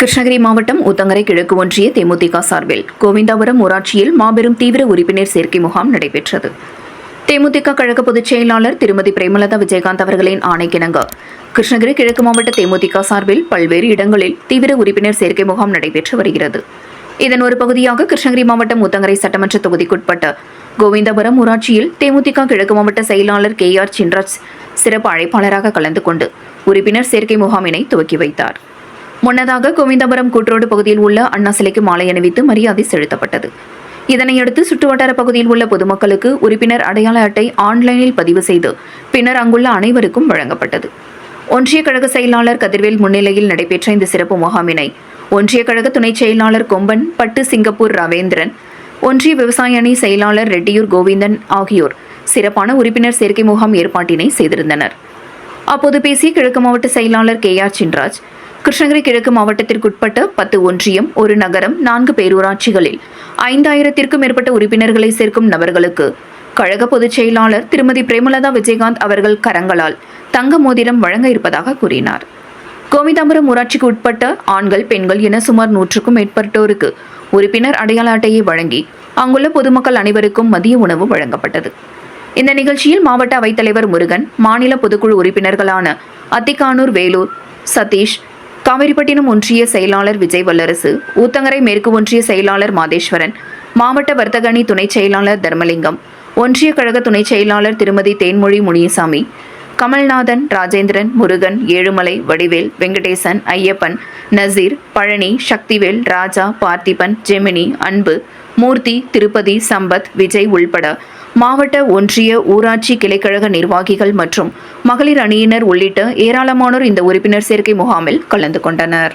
கிருஷ்ணகிரி மாவட்டம் ஊத்தங்கரை கிழக்கு ஒன்றிய தேமுதிக சார்பில் கோவிந்தாபுரம் ஊராட்சியில் மாபெரும் தீவிர உறுப்பினர் சேர்க்கை முகாம் நடைபெற்றது. தேமுதிக கழக பொதுச் செயலாளர் திருமதி பிரேமலதா விஜயகாந்த் அவர்களின் ஆணைக்கிணங்க. கிருஷ்ணகிரி கிழக்கு மாவட்ட தேமுதிக சார்பில் பல்வேறு இடங்களில் தீவிர உறுப்பினர் சேர்க்கை முகாம் நடைபெற்று வருகிறது. இதன் ஒரு பகுதியாக கிருஷ்ணகிரி மாவட்டம் ஊத்தங்கரை சட்டமன்ற தொகுதிக்குட்பட்ட கோவிந்தபுரம் ஊராட்சியில் தேமுதிக கிழக்கு மாவட்ட செயலாளர் கே ஆர் சின்ராஜ் சிறப்பு அழைப்பாளராக கலந்து கொண்டு உறுப்பினர் சேர்க்கை முகாமினை துவக்கி வைத்தார். முன்னதாக கோவிந்தபுரம் கூட்ரோடு பகுதியில் உள்ள அண்ணா சிலைக்கு மாலை அணிவித்து மரியாதை செலுத்தப்பட்டது. இதனையடுத்து சுற்றுவட்டார பகுதியில் உள்ள பொதுமக்களுக்கு உறுப்பினர் அடையாள அட்டை ஆன்லைனில் பதிவு செய்து பின்னர் அங்குள்ள அனைவருக்கும் வழங்கப்பட்டது. ஒன்றிய கழக செயலாளர் கதிர்வேல் முன்னிலையில் நடைபெற்ற இந்த சிறப்பு முகாமினை ஒன்றிய கழக துணைச் செயலாளர் கொம்பன் பட்டு சிங்கப்பூர் ரவேந்திரன் ஒன்றிய விவசாய அணி செயலாளர் ரெட்டியூர் கோவிந்தன் ஆகியோர் சிறப்பான உறுப்பினர் சேர்க்கை முகாம் ஏற்பாட்டினை செய்திருந்தனர். அப்போது பேசிய கிழக்கு மாவட்ட செயலாளர் கே ஆர் சின்ராஜ் கிருஷ்ணகிரி கிழக்கு மாவட்டத்திற்குட்பட்ட பத்து ஒன்றியம் ஒரு நகரம் நான்கு பேரூராட்சிகளில் ஐந்தாயிரத்திற்கும் மேற்பட்ட உறுப்பினர்களை சேர்க்கும் நபர்களுக்கு கழக பொதுச் செயலாளர் திருமதி பிரேமலதா விஜயகாந்த் அவர்கள் கரங்களால் தங்க மோதிரம் வழங்க இருப்பதாக கூறினார். கோவிதாபுரம் ஊராட்சிக்கு உட்பட்ட ஆண்கள் பெண்கள் என சுமார் நூற்றுக்கும் மேற்பட்டோருக்கு உறுப்பினர் அடையாள அட்டையை வழங்கி அங்குள்ள பொதுமக்கள் அனைவருக்கும் மதிய உணவு வழங்கப்பட்டது. இந்த நிகழ்ச்சியில் மாவட்ட அவைத்தலைவர் முருகன் மாநில பொதுக்குழு உறுப்பினர்களான அத்திக்கானூர் வேலூர் சதீஷ் காவிரிப்பட்டினம் ஒன்றிய செயலாளர் விஜய் வல்லரசு ஊத்தங்கரை மேற்கு ஒன்றிய செயலாளர் மாதேஸ்வரன் மாவட்ட வர்த்தகணி துணைச் செயலாளர் தர்மலிங்கம் ஒன்றிய கழக துணைச் செயலாளர் திருமதி தேன்மொழி முனியசாமி கமல்நாதன் ராஜேந்திரன் முருகன் ஏழுமலை வடிவேல் வெங்கடேசன் ஐயப்பன் நசீர் பழனி சக்திவேல் ராஜா பார்த்திபன் ஜெமினி அன்பு மூர்த்தி திருப்பதி சம்பத் விஜய் உள்பட மாவட்ட ஒன்றிய ஊராட்சி கிளைக்கழக நிர்வாகிகள் மற்றும் மகளிர் அணியினர் உள்ளிட்ட ஏராளமானோர் இந்த உறுப்பினர் சேர்க்கை முகாமில் கலந்து கொண்டனர்.